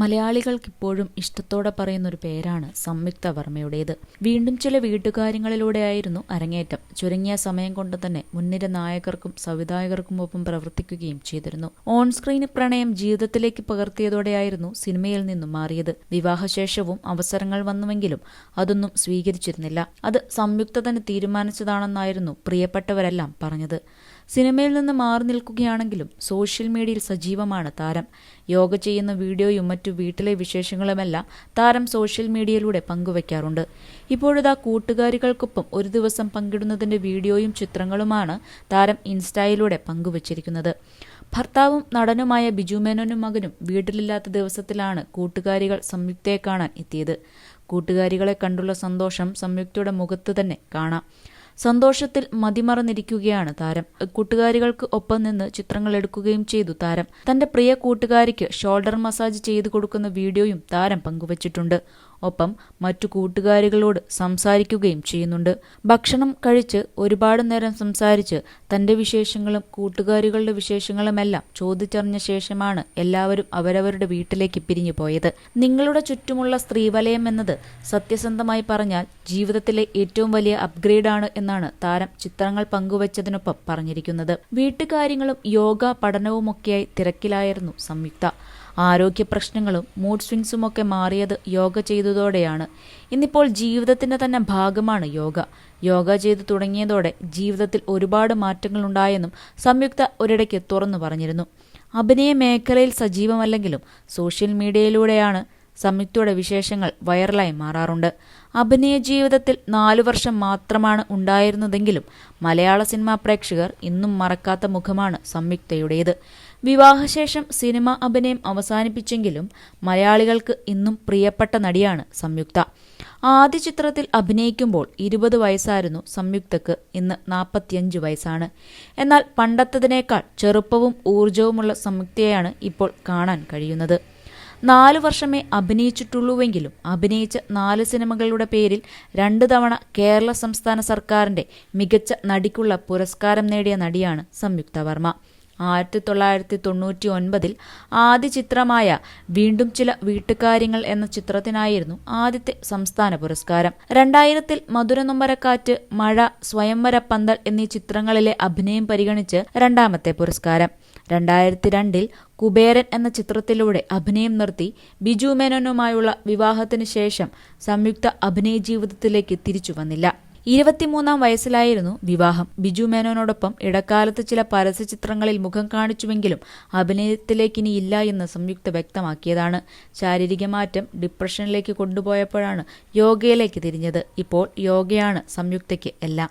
മലയാളികൾക്കിപ്പോഴും ഇഷ്ടത്തോടെ പറയുന്ന ഒരു പേരാണ് സംയുക്ത വർമ്മയുടേത് വീണ്ടും ചില വീട്ടുകാര്യങ്ങളിലൂടെയായിരുന്നു അരങ്ങേറ്റം. ചുരുങ്ങിയ സമയം കൊണ്ട് തന്നെ മുൻനിര നായകർക്കും സംവിധായകർക്കും ഒപ്പം പ്രവർത്തിക്കുകയും ചെയ്തിരുന്നു. ഓൺ സ്ക്രീൻ പ്രണയം ജീവിതത്തിലേക്ക് പകർത്തിയതോടെയായിരുന്നു സിനിമയിൽ നിന്നും മാറിയത്. വിവാഹശേഷവും അവസരങ്ങൾ വന്നുവെങ്കിലും അതൊന്നും സ്വീകരിച്ചിരുന്നില്ല. അത് സംയുക്ത തന്നെ തീരുമാനിച്ചതാണെന്നായിരുന്നു പ്രിയപ്പെട്ടവരെല്ലാം പറഞ്ഞത്. സിനിമയിൽ നിന്ന് മാറി നിൽക്കുകയാണെങ്കിലും സോഷ്യൽ മീഡിയയിൽ സജീവമാണ് താരം. യോഗ ചെയ്യുന്ന വീഡിയോയും മറ്റു വീട്ടിലെ വിശേഷങ്ങളുമെല്ലാം താരം സോഷ്യൽ മീഡിയയിലൂടെ പങ്കുവയ്ക്കാറുണ്ട് ഇപ്പോഴിതാ കൂട്ടുകാരികൾക്കൊപ്പം ഒരു ദിവസം പങ്കിടുന്നതിന്റെ വീഡിയോയും ചിത്രങ്ങളുമാണ് താരം ഇൻസ്റ്റയിലൂടെ പങ്കുവച്ചിരിക്കുന്നത്. ഭർത്താവും നടനുമായ ബിജു മേനോനും മകനും വീട്ടിലില്ലാത്ത ദിവസത്തിലാണ് കൂട്ടുകാരികൾ സംയുക്തയെ കാണാൻ എത്തിയത്. കൂട്ടുകാരികളെ കണ്ടുള്ള സന്തോഷം സംയുക്തയുടെ മുഖത്ത് തന്നെ കാണാം. സന്തോഷത്തിൽ മതിമറന്നിരിക്കുകയാണ് താരം. കൂട്ടുകാരികൾക്ക് ഒപ്പം നിന്ന് ചിത്രങ്ങൾ എടുക്കുകയും ചെയ്തു താരം. തന്റെ പ്രിയ കൂട്ടുകാരിക്ക് ഷോൾഡർ മസാജ് ചെയ്തു കൊടുക്കുന്ന വീഡിയോയും താരം പങ്കുവച്ചിട്ടുണ്ട്. ഒപ്പം മറ്റു കൂട്ടുകാരികളോട് സംസാരിക്കുകയും ചെയ്യുന്നുണ്ട്. ഭക്ഷണം കഴിച്ച് ഒരുപാട് നേരം സംസാരിച്ച് തന്റെ വിശേഷങ്ങളും കൂട്ടുകാരികളുടെ വിശേഷങ്ങളുമെല്ലാം ചോദിച്ചറിഞ്ഞ ശേഷമാണ് എല്ലാവരും അവരവരുടെ വീട്ടിലേക്ക് പിരിഞ്ഞു പോയത്. നിങ്ങളുടെ ചുറ്റുമുള്ള സ്ത്രീവലയം എന്നത് സത്യസന്ധമായി പറഞ്ഞാൽ ജീവിതത്തിലെ ഏറ്റവും വലിയ അപ്ഗ്രേഡാണ് എന്നാണ് താരം ചിത്രങ്ങൾ പങ്കുവച്ചതിനൊപ്പം പറഞ്ഞിരിക്കുന്നത്. വീട്ടുകാര്യങ്ങളും യോഗ പഠനവുമൊക്കെയായി തിരക്കിലായിരുന്നു സംയുക്ത. ആരോഗ്യ പ്രശ്നങ്ങളും മൂഡ് സ്വിങ്സുമൊക്കെ മാറിയത് യോഗ ചെയ്തതോടെയാണ്. ഇന്നിപ്പോൾ ജീവിതത്തിന്റെ തന്നെ ഭാഗമാണ് യോഗ. യോഗ ചെയ്തു തുടങ്ങിയതോടെ ജീവിതത്തിൽ ഒരുപാട് മാറ്റങ്ങൾ ഉണ്ടായെന്നും സംയുക്ത ഒരിടയ്ക്ക് തുറന്നു പറഞ്ഞിരുന്നു. അഭിനയ മേഖലയിൽ സജീവമല്ലെങ്കിലും സോഷ്യൽ മീഡിയയിലൂടെയാണ് സംയുക്തയുടെ വിശേഷങ്ങൾ വൈറലായി മാറാറുണ്ട്. അഭിനയ ജീവിതത്തിൽ നാലു വർഷം മാത്രമാണ് ഉണ്ടായിരുന്നതെങ്കിലും മലയാള സിനിമാ പ്രേക്ഷകർ ഇന്നും മറക്കാത്ത മുഖമാണ് സംയുക്തയുടേത്. വിവാഹശേഷം സിനിമ അഭിനയം അവസാനിപ്പിച്ചെങ്കിലും മലയാളികൾക്ക് ഇന്നും പ്രിയപ്പെട്ട നടിയാണ് സംയുക്ത. ആദ്യ ചിത്രത്തിൽ അഭിനയിക്കുമ്പോൾ ഇരുപത് വയസ്സായിരുന്നു സംയുക്തക്ക്. ഇന്ന് നാൽപ്പത്തിയഞ്ച് വയസ്സാണ്. എന്നാൽ പണ്ടത്തതിനേക്കാൾ ചെറുപ്പവും ഊർജവുമുള്ള സംയുക്തയെയാണ് ഇപ്പോൾ കാണാൻ കഴിയുന്നത്. നാലു വർഷമേ അഭിനയിച്ചിട്ടുള്ളൂവെങ്കിലും അഭിനയിച്ച നാല് സിനിമകളുടെ പേരിൽ രണ്ടു തവണ കേരള സംസ്ഥാന സർക്കാരിന്റെ മികച്ച നടിക്കുള്ള പുരസ്കാരം നേടിയ നടിയാണ് സംയുക്ത വർമ്മ. ആയിരത്തി തൊള്ളായിരത്തി തൊണ്ണൂറ്റി ഒൻപതിൽ ആദ്യ ചിത്രമായ വീണ്ടും ചില വീട്ടുകാര്യങ്ങൾ എന്ന ചിത്രത്തിനായിരുന്നു ആദ്യത്തെ സംസ്ഥാന പുരസ്കാരം. രണ്ടായിരത്തിൽ മധുരനൊമ്പരക്കാറ്റ് മഴ സ്വയംവര പന്തൽ എന്നീ ചിത്രങ്ങളിലെ അഭിനയം പരിഗണിച്ച് രണ്ടാമത്തെ പുരസ്കാരം. രണ്ടായിരത്തി രണ്ടിൽ കുബേരൻ എന്ന ചിത്രത്തിലൂടെ അഭിനയം നിർത്തി ബിജു മേനോനുമായുള്ള വിവാഹത്തിന് ശേഷം സംയുക്ത അഭിനയ ജീവിതത്തിലേക്ക് തിരിച്ചു വന്നില്ല. ഇരുപത്തിമൂന്നാം വയസ്സിലായിരുന്നു വിവാഹം. ബിജു മേനോനോടൊപ്പം ഇടക്കാലത്ത് ചില പരസ്യ ചിത്രങ്ങളിൽ മുഖം കാണിച്ചുവെങ്കിലും അഭിനയത്തിലേക്കിനി ഇല്ല എന്ന് സംയുക്ത വ്യക്തമാക്കിയതാണ്. ശാരീരിക മാറ്റം ഡിപ്രഷനിലേക്ക് കൊണ്ടുപോയപ്പോഴാണ് യോഗയിലേക്ക് തിരിഞ്ഞത്. ഇപ്പോൾ യോഗയാണ് സംയുക്തയ്ക്ക് എല്ലാം.